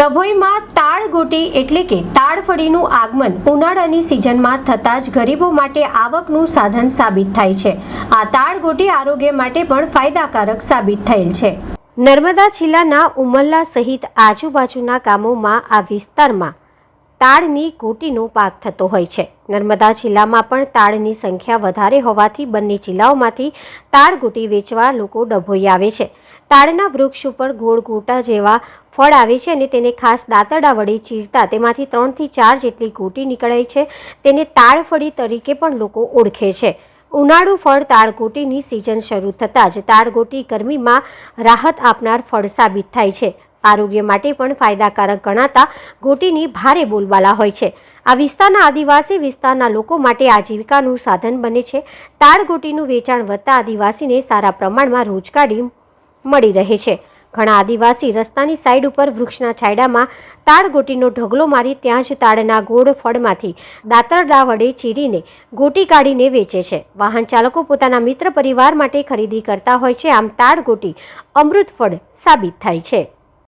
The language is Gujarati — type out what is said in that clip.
ડભોઈમાં તાળગોટી એટલે કે તાળફળીનું આગમન ઉનાળાની સિઝનમાં થતાં જ ગરીબો માટે આવકનું સાધન સાબિત થાય છે. આ તાળગોટી આરોગ્ય માટે પણ ફાયદાકારક સાબિત થયેલ છે. નર્મદા જિલ્લાના ઉમલ્લા સહિત આજુબાજુના ગામોમાં આ વિસ્તારમાં તાળની ગોટીનો પાક થતો હોય છે. નર્મદા જિલ્લામાં પણ તાળની સંખ્યા વધારે હોવાથી બંને જિલ્લાઓમાંથી તાડ ઘૂંટી વેચવા લોકો ડભોઈ આવે છે. તાળના વૃક્ષ ઉપર ગોળ ઘૂંટા જેવા ફળ આવે છે અને તેને ખાસ દાંતરડા વડે ચીરતા તેમાંથી ત્રણથી ચાર જેટલી ઘૂંટી નીકળે છે. તેને તાળફળી તરીકે પણ લોકો ઓળખે છે. ઉનાળુ ફળ તાળગોટીની સિઝન શરૂ થતાં જ તાળગોટી ગરમીમાં રાહત આપનાર ફળ સાબિત થાય છે. આરોગ્ય માટે પણ ફાયદાકારક ગણાતા ગોટીની ભારે બોલબાલા હોય છે. આ વિસ્તારના આદિવાસી વિસ્તારના લોકો માટે આજીવિકાનું સાધન બને છે. તાળગોટીનું વેચાણ વધતા આદિવાસીને સારા પ્રમાણમાં રોજગારી મળી રહે છે. ઘણા આદિવાસી રસ્તાની સાઈડ ઉપર વૃક્ષના છાંયડામાં તાળગોટીનો ઢગલો મારી ત્યાં જ તાળના ગોળ ફળમાંથી દાતરડા વડે ચીરીને ગોટી કાઢીને વેચે છે. વાહન ચાલકો પોતાના મિત્ર પરિવાર માટે ખરીદી કરતા હોય છે. આમ તાળગોટી અમૃત ફળ સાબિત થાય છે.